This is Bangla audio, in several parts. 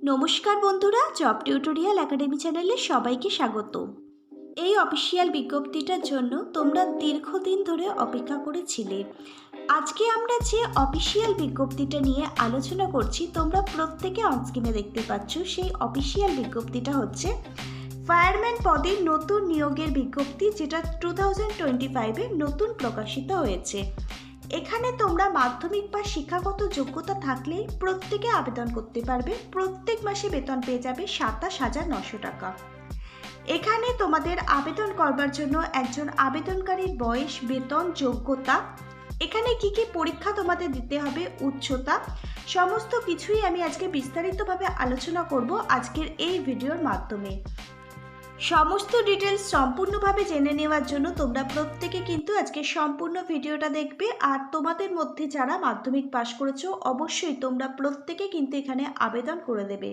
নমস্কার বন্ধুরা, জব টিউটোরিয়াল একাডেমি চ্যানেলে সবাইকে স্বাগত এই অফিসিয়াল বিজ্ঞপ্তিটার জন্য তোমরা দীর্ঘদিন ধরে অপেক্ষা করেছিলে। আজকে আমরা যে অফিসিয়াল বিজ্ঞপ্তিটা নিয়ে আলোচনা করছি, তোমরা প্রত্যেকে অনস্ক্রিনে দেখতে পাচ্ছ, সেই অফিসিয়াল বিজ্ঞপ্তিটা হচ্ছে ফায়ারম্যান পদে নতুন নিয়োগের বিজ্ঞপ্তি, যেটা টু থাউজেন্ড টোয়েন্টি ফাইভে নতুন প্রকাশিত হয়েছে। এখানে তোমরা মাধ্যমিক বা শিক্ষাগত যোগ্যতা থাকলেই প্রত্যেকে আবেদন করতে পারবে। প্রত্যেক মাসে বেতন পেয়ে যাবে সাতাশ হাজার নশো টাকা। এখানে তোমাদের আবেদন করবার জন্য একজন আবেদনকারীর বয়স, বেতন, যোগ্যতা, এখানে কি কি পরীক্ষা তোমাদের দিতে হবে, উচ্চতা, সমস্ত কিছুই আমি আজকে বিস্তারিতভাবে আলোচনা করব আজকের এই ভিডিওর মাধ্যমে। সমস্ত ডিটেলস সম্পূর্ণভাবে জেনে নেওয়ার জন্য তোমরা প্রত্যেকে কিন্তু আজকে সম্পূর্ণ ভিডিওটা দেখবে। আর তোমাদের মধ্যে যারা মাধ্যমিক পাশ করেছ, অবশ্যই তোমরা প্রত্যেকে কিন্তু এখানে আবেদন করে দেবে।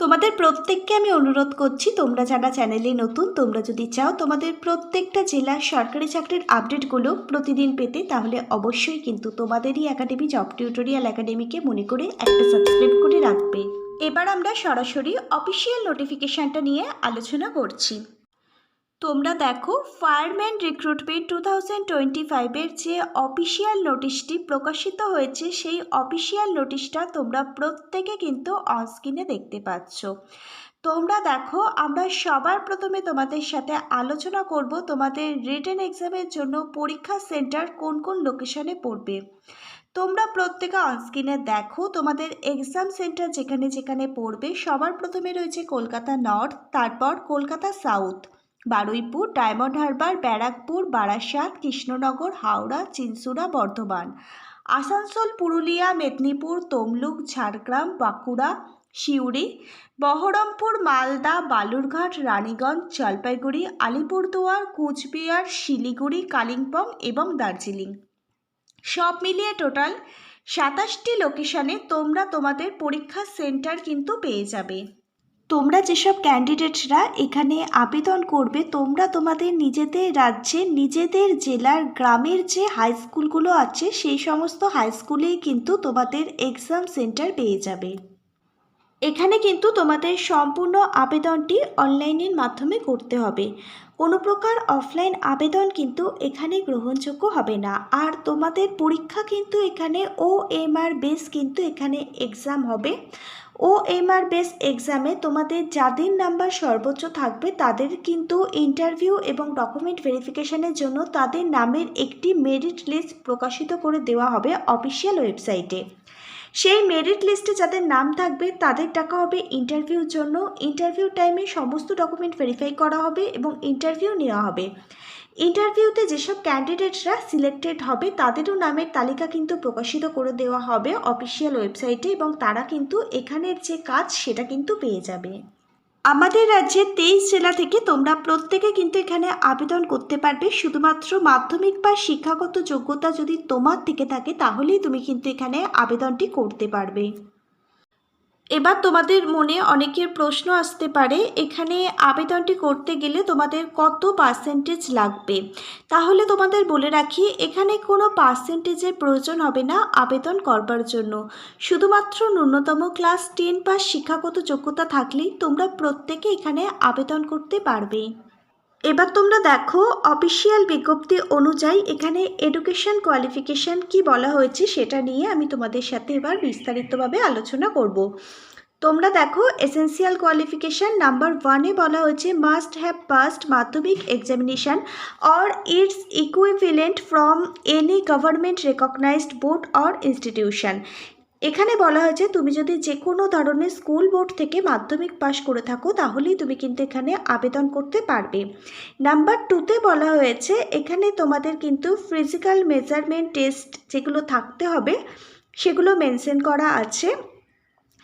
তোমাদের প্রত্যেককে আমি অনুরোধ করছি, তোমরা যারা চ্যানেলে নতুন, তোমরা যদি চাও তোমাদের প্রত্যেকটা জেলার সরকারি চাকরির আপডেটগুলো প্রতিদিন পেতে, তাহলে অবশ্যই কিন্তু তোমাদেরই একাডেমি জব টিউটোরিয়াল একাডেমিকে মনে করে একটা সাবস্ক্রাইব করে রাখবে। এবার আমরা সরাসরি অফিসিয়াল নোটিফিকেশানটা নিয়ে আলোচনা করছি। তোমরা দেখো, fireman recruitment two thousand twenty ফাইভের যে অফিসিয়াল নোটিশটি প্রকাশিত হয়েছে, সেই অফিসিয়াল নোটিশটা তোমরা প্রত্যেকে কিন্তু অনস্ক্রিনে দেখতে পাচ্ছ। তোমরা দেখো, আমরা সবার প্রথমে তোমাদের সাথে আলোচনা করব তোমাদের রিটেন এক্সামের জন্য পরীক্ষা সেন্টার কোন কোন লোকেশনে পড়বে। তোমরা প্রত্যেকে অনস্ক্রিনে দেখো, তোমাদের এক্সাম সেন্টার যেখানে যেখানে পড়বে, সবার প্রথমে রয়েছে কলকাতা নর্থ তারপর কলকাতা সাউথ বারুইপুর, ডায়মন্ড হারবার, ব্যারাকপুর, বারাসাত, কৃষ্ণনগর, হাওড়া, চিনসুরা, বর্ধমান। আসানসোল, পুরুলিয়া, মেদিনীপুর, তমলুক, ঝাড়গ্রাম, বাঁকুড়া, সিউড়ি, বহরমপুর, মালদা, বালুরঘাট, রানীগঞ্জ, জলপাইগুড়ি, আলিপুরদুয়ার, কুচবিহার, শিলিগুড়ি, কালিম্পং এবং দার্জিলিং। সব মিলিয়ে টোটাল সাতাশটি লোকেশনে তোমরা তোমাদের পরীক্ষা সেন্টার কিন্তু পেয়ে যাবে। তোমরা যেসব ক্যান্ডিডেটরা এখানে আবেদন করবে, তোমরা তোমাদের নিজেদের রাজ্যে, নিজেদের জেলার, গ্রামের যে হাই স্কুলগুলো আছে, সেই সমস্ত হাই স্কুলেই কিন্তু তোমাদের এক্সাম সেন্টার পেয়ে যাবে। এখানে কিন্তু তোমাদের সম্পূর্ণ আবেদনটি অনলাইনের মাধ্যমে করতে হবে। কোনো প্রকার অফলাইন আবেদন কিন্তু এখানে গ্রহণযোগ্য হবে না। আর তোমাদের পরীক্ষা কিন্তু এখানে ও এম আর বেস কিন্তু এখানে এক্সাম হবে। ও এম আর বেস এক্সামে তোমাদের যাদের নাম্বার সর্বোচ্চ থাকবে, তাদের কিন্তু ইন্টারভিউ এবং ডকুমেন্ট ভেরিফিকেশনের জন্য তাদের নামের একটি মেরিট লিস্ট প্রকাশিত করে দেওয়া হবে অফিসিয়াল ওয়েবসাইটে সেই মেরিট লিস্টে যাদের নাম থাকবে, তাদের ডাকা হবে ইন্টারভিউর জন্য। ইন্টারভিউ টাইমে সমস্ত ডকুমেন্ট ভেরিফাই করা হবে এবং ইন্টারভিউ নেওয়া হবে। ইন্টারভিউতে যেসব ক্যান্ডিডেটরা সিলেক্টেড হবে, তাদেরও নামের তালিকা কিন্তু প্রকাশিত করে দেওয়া হবে অফিসিয়াল ওয়েবসাইটে এবং তারা কিন্তু এখানের যে কাজ, সেটা কিন্তু পেয়ে যাবে। আমাদের রাজ্যের তেইশ জেলা থেকে তোমরা প্রত্যেকে কিন্তু এখানে আবেদন করতে পারবে। শুধুমাত্র মাধ্যমিক বা শিক্ষাগত যোগ্যতা যদি তোমার থেকে থাকে, তাহলেই তুমি কিন্তু এখানে আবেদনটি করতে পারবে। এবার তোমাদের মনে অনেকের প্রশ্ন আসতে পারে, এখানে আবেদনটি করতে গেলে তোমাদের কত পার্সেন্টেজ লাগবে? তাহলে তোমাদের বলে রাখি, এখানে কোনো পার্সেন্টেজের প্রয়োজন হবে না আবেদন করবার জন্য। শুধুমাত্র ন্যূনতম ক্লাস টেন পাস শিক্ষাগত যোগ্যতা থাকলেই তোমরা প্রত্যেকে এখানে আবেদন করতে পারবে। এবার তোমরা দেখো অফিসিয়াল বিজ্ঞপ্তি অনুযায়ী এখানে এডুকেশন কোয়ালিফিকেশান কি বলা হয়েছে সেটা নিয়ে আমি তোমাদের সাথে এবার বিস্তারিতভাবে আলোচনা করব। তোমরা দেখো এসেন্সিয়াল কোয়ালিফিকেশান নাম্বার ওয়ানে বলা হয়েছে must have passed Madhyamik examination or its equivalent from any government recognised board or institution এখানে বলা হয়েছে তুমি যদি যে কোনো ধরনের স্কুল বোর্ড থেকে মাধ্যমিক পাশ করে থাকো, তাহলেই তুমি কিন্তু এখানে আবেদন করতে পারবে। নাম্বার টুতে বলা হয়েছে, এখানে তোমাদের কিন্তু ফিজিক্যাল মেজারমেন্ট টেস্ট যেগুলো থাকতে হবে, সেগুলো মেনশন করা আছে।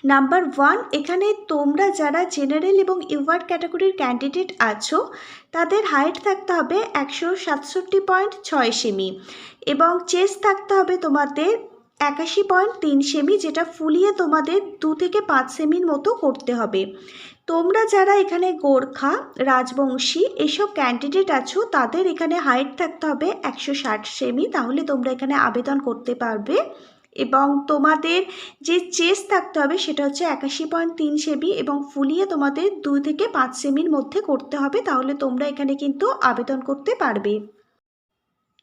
নাম্বার ওয়ান এখানে তোমরা যারা জেনারেল এবং ইউয়ার্ড ক্যাটাগরির ক্যান্ডিডেট আছো, তাদের হাইট থাকতে হবে একশো সাতষট্টি পয়েন্ট ছয় সেমি এবং চেস্ট থাকতে হবে তোমাদের একাশি পয়েন্ট তিন সেমি যেটা ফুলিয়ে তোমাদের দু থেকে পাঁচ সেমির মতো করতে হবে। তোমরা যারা এখানে গোর্খা, রাজবংশী, এসব ক্যান্ডিডেট আছো, তাদের এখানে হাইট থাকতে হবে একশো ষাট সেমি, তাহলে তোমরা এখানে আবেদন করতে পারবে। এবং তোমাদের যে চেস থাকতে হবে সেটা হচ্ছে একাশি পয়েন্ট তিন সেমি এবং ফুলিয়ে তোমাদের দুই থেকে পাঁচ সেমির মধ্যে করতে হবে, তাহলে তোমরা এখানে কিন্তু আবেদন করতে পারবে।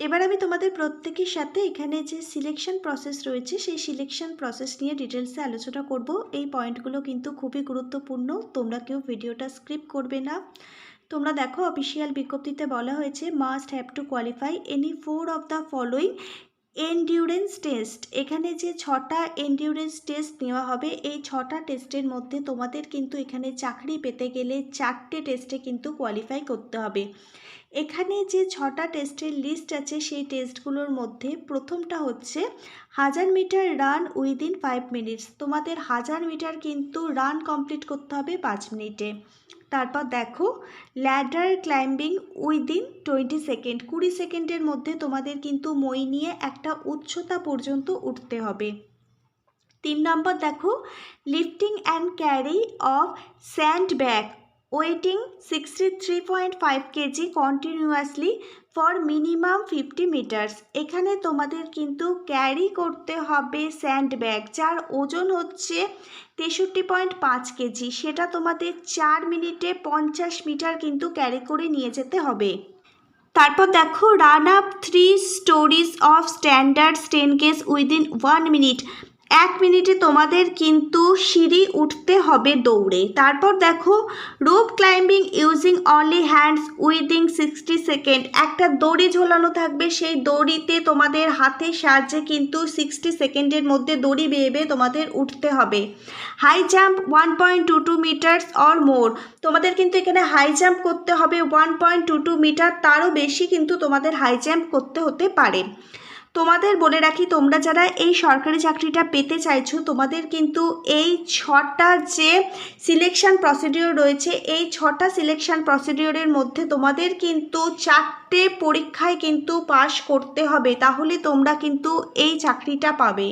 এবার আমি তোমাদের প্রত্যেকের সাথে এখানে যে সিলেকশন প্রসেস রয়েছে, সেই সিলেকশন প্রসেস নিয়ে ডিটেলসে আলোচনা করব। এই পয়েন্টগুলো কিন্তু খুবই গুরুত্বপূর্ণ। তোমরা কেউ ভিডিওটা স্ক্রিপ করবে না। তোমরা দেখো অফিসিয়াল বিজ্ঞপ্তিতে বলা হয়েছে must have to qualify any four of the following endurance test এখানে যে ছটা এনডিউরেন্স টেস্ট নেওয়া হবে, এই ছটা টেস্টের মধ্যে তোমাদের কিন্তু এখানে চাকরি পেতে গেলে চারটে টেস্টে কিন্তু কোয়ালিফাই করতে হবে। এখানে যে ছটা টেস্টের লিস্ট আছে, সেই টেস্টগুলোর মধ্যে প্রথমটা হচ্ছে হাজার metre run within five minutes তোমাদের হাজার মিটার কিন্তু রান কমপ্লিট করতে হবে পাঁচ মিনিটে। তারপর দেখো ladder climbing within twenty second কুড়ি সেকেন্ডের মধ্যে তোমাদের কিন্তু মই নিয়ে একটা উচ্চতা পর্যন্ত উঠতে হবে। তিন নম্বর দেখো lifting and carry of sand bag waiting sixty three point five KG continuously for minimum fifty metres এখানে তোমাদের কিন্তু ক্যারি করতে হবে স্যান্ড ব্যাগ যার ওজন হচ্ছে তেষট্টি পয়েন্ট পাঁচ কেজি সেটা তোমাদের চার মিনিটে পঞ্চাশ মিটার কিন্তু ক্যারি করে নিয়ে যেতে হবে। তারপর দেখো run up three storeys of standard staircase within one minute এক মিনিটে তোমাদের কিন্তু সিঁড়ি উঠতে হবে দৌড়ে। তারপর দেখো rope climbing using only hands within sixty second একটা দড়ি ঝোলানো থাকবে, সেই দড়িতে তোমাদের হাতের সাহায্যে কিন্তু সিক্সটি সেকেন্ডের মধ্যে দড়ি বেয়ে বেয়ে তোমাদের উঠতে হবে। High jump one point two two metres or more তোমাদের কিন্তু এখানে হাই জাম্প করতে হবে one point two two metre তারও বেশি কিন্তু তোমাদের হাই জাম্প করতে হতে পারে। তোমাদের বলে রাখি, তোমরা যারা এই সরকারি চাকরিটা পেতে চাইছো, তোমাদের কিন্তু এই ছটা যে সিলেকশান প্রসিডিওর রয়েছে, এই ছটা সিলেকশান প্রসিডিওরের মধ্যে তোমাদের কিন্তু চারটে পরীক্ষায় কিন্তু পাশ করতে হবে। তাহলে তোমরা কিন্তু এই চাকরিটা পাবে।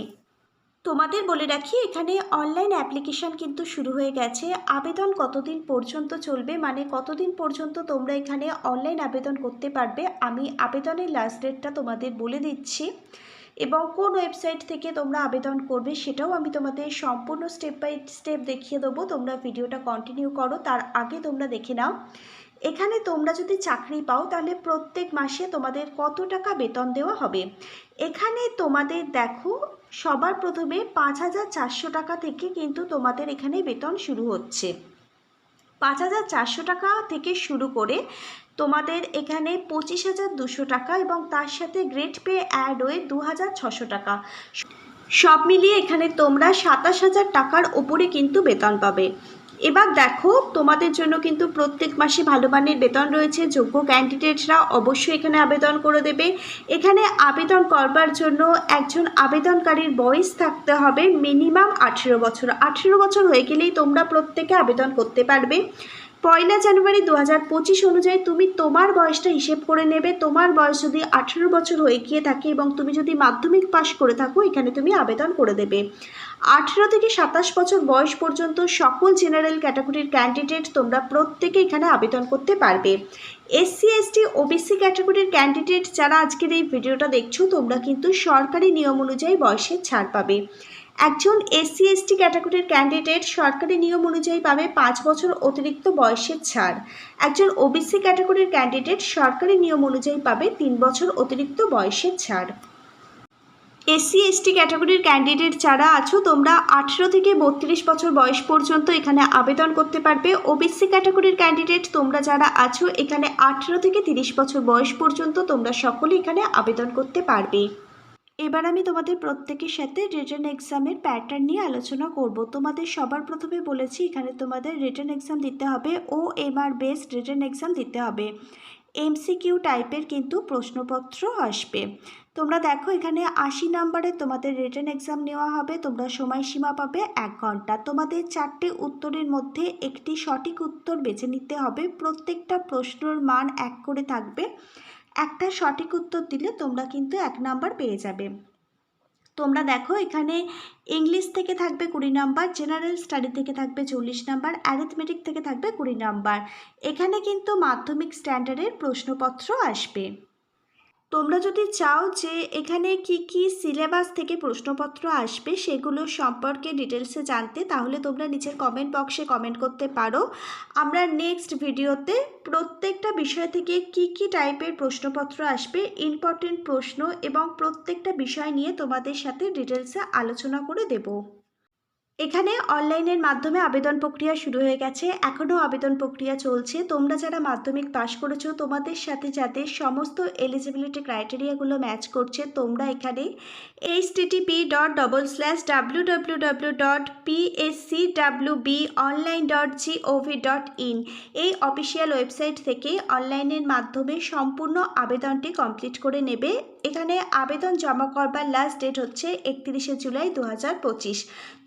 তোমাদের বলে রাখি, এখানে অনলাইন অ্যাপ্লিকেশন কিন্তু শুরু হয়ে গেছে। আবেদন কতদিন পর্যন্ত চলবে? মানে কতদিন পর্যন্ত তোমরা এখানে অনলাইন আবেদন করতে পারবে? আমি আবেদনের লাস্ট ডেটটা তোমাদের বলে দিচ্ছি। এবং কোন ওয়েবসাইট থেকে তোমরা আবেদন করবে সেটাও আমি তোমাদের সম্পূর্ণ স্টেপ বাই স্টেপ দেখিয়ে দেবো। তোমরা ভিডিওটা কন্টিনিউ করো, তার আগে তোমরা দেখে নাও। এখানে তোমরা যদি চাকরি পাও, তাহলে প্রত্যেক মাসে তোমাদের কত টাকা বেতন দেওয়া হবে? এখানে তোমাদের দেখো, সবার প্রথমে পাঁচ হাজার চারশো টাকা থেকে কিন্তু তোমাদের এখানে বেতন শুরু হচ্ছে। পাঁচ হাজার চারশো টাকা থেকে শুরু করে তোমাদের এখানে পঁচিশ হাজার দুশো টাকা এবং তার সাথে গ্রেড পে অ্যাড হয়ে দু হাজার ছশো টাকা। সব মিলিয়ে এখানে তোমরা সাতাশ হাজার টাকার ওপরে কিন্তু বেতন পাবে। এবার দেখো, তোমাদের জন্য কিন্তু প্রত্যেক মাসে ভালো মানের বেতন রয়েছে। যোগ্য ক্যান্ডিডেটরা অবশ্যই এখানে আবেদন করে দেবে। এখানে আবেদন করবার জন্য একজন আবেদনকারীর বয়স থাকতে হবে মিনিমাম আঠেরো বছর। আঠেরো বছর হয়ে গেলেই তোমরা প্রত্যেকে আবেদন করতে পারবে। পয়লা জানুয়ারি দু হাজার পঁচিশ অনুযায়ী তুমি তোমার বয়সটা হিসেব করে নেবে। তোমার বয়স যদি আঠেরো বছর হয়ে গিয়ে থাকে এবং তুমি যদি মাধ্যমিক পাশ করে থাকো, এখানে তুমি আবেদন করে দেবে। আঠেরো থেকে সাতাশ বছর বয়স পর্যন্ত সকল জেনারেল ক্যাটাগরির ক্যান্ডিডেট তোমরা প্রত্যেকে এখানে আবেদন করতে পারবে। এসসি এসটি ওবিসি ক্যাটাগরির ক্যান্ডিডেট যারা আজকের এই ভিডিওটা দেখছ, তোমরা কিন্তু সরকারি নিয়ম অনুযায়ী বয়সের ছাড় পাবে। একজন এসসি এসটি ক্যাটাগরির ক্যান্ডিডেট সরকারি নিয়ম অনুযায়ী পাবে পাঁচ বছর অতিরিক্ত বয়সের ছাড়। একজন ওবিসি ক্যাটাগরির ক্যান্ডিডেট সরকারি নিয়ম অনুযায়ী পাবে তিন বছর অতিরিক্ত বয়সের ছাড়। এসসি এসটি ক্যাটাগরির ক্যান্ডিডেট যারা আছো, তোমরা আঠেরো থেকে বত্রিশ বছর বয়স পর্যন্ত এখানে আবেদন করতে পারবে। ওবিসি ক্যাটাগরির ক্যান্ডিডেট তোমরা যারা আছো, এখানে আঠেরো থেকে তিরিশ বছর বয়স পর্যন্ত তোমরা সকলে এখানে আবেদন করতে পারবে। এবার আমি তোমাদের প্রত্যেকের সাথে রিটার্ন এক্সামের প্যাটার্ন নিয়ে আলোচনা করব। তোমাদের সবার প্রথমে বলেছি, এখানে তোমাদের রিটার্ন এক্সাম দিতে হবে ও এমআর বেসড রিটার্ন এক্সাম দিতে হবে। এমসিকিউ টাইপের কিন্তু প্রশ্নপত্র আসবে। তোমরা দেখো, এখানে আশি নাম্বারে তোমাদের রিটার্ন এক্সাম নেওয়া হবে, তোমরা সময়সীমা পাবে এক ঘণ্টা। তোমাদের চারটে উত্তরের মধ্যে একটি সঠিক উত্তর বেছে নিতে হবে। প্রত্যেকটা প্রশ্নর মান এক করে থাকবে। একটা সঠিক উত্তর দিলে তোমরা কিন্তু এক নাম্বার পেয়ে যাবে। তোমরা দেখো এখানে ইংলিশ থেকে থাকবে কুড়ি নাম্বার জেনারেল স্টাডি থেকে থাকবে চল্লিশ নাম্বার অ্যারিথমেটিক থেকে থাকবে কুড়ি নাম্বার। এখানে কিন্তু মাধ্যমিক স্ট্যান্ডার্ডের প্রশ্নপত্র আসবে। তোমরা যদি চাও যে এখানে কি কি সিলেবাস থেকে প্রশ্নপত্র আসবে সেগুলো সম্পর্কে ডিটেলসে জানতে, তাহলে তোমরা নিচের কমেন্ট বক্সে কমেন্ট করতে পারো। আমরা নেক্সট ভিডিওতে প্রত্যেকটা বিষয় থেকে কি কি টাইপের প্রশ্নপত্র আসবে ইম্পর্টেন্ট প্রশ্ন এবং প্রত্যেকটা বিষয় নিয়ে তোমাদের সাথে ডিটেলসে আলোচনা করে দেবো। এখানে অনলাইনের মাধ্যমে আবেদন প্রক্রিয়া শুরু হয়ে গেছে। এখনও আবেদন প্রক্রিয়া চলছে। তোমরা যারা মাধ্যমিক পাশ করেছ, তোমাদের সাথে যাদের সমস্ত এলিজিবিলিটি ক্রাইটেরিয়াগুলো ম্যাচ করছে, তোমরা এখানে H TTP dot double slash W W W dot PSC W B online dot GOV dot in এই অফিসিয়াল ওয়েবসাইট থেকে অনলাইনের মাধ্যমে সম্পূর্ণ আবেদনটি কমপ্লিট করে নেবে। এখানে আবেদন জমা করবার লাস্ট ডেট হচ্ছে একত্রিশে জুলাই দু হাজার পঁচিশ।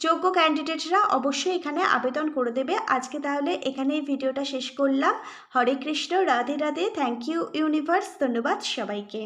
যোগ্য ক্যান্ডিডেটরা অবশ্যই এখানে আবেদন করে দেবে। আজকে তাহলে এখানেই ভিডিওটা শেষ করলাম। Hare Krishna, Radhe Radhe. Thank you universe ধন্যবাদ সবাইকে।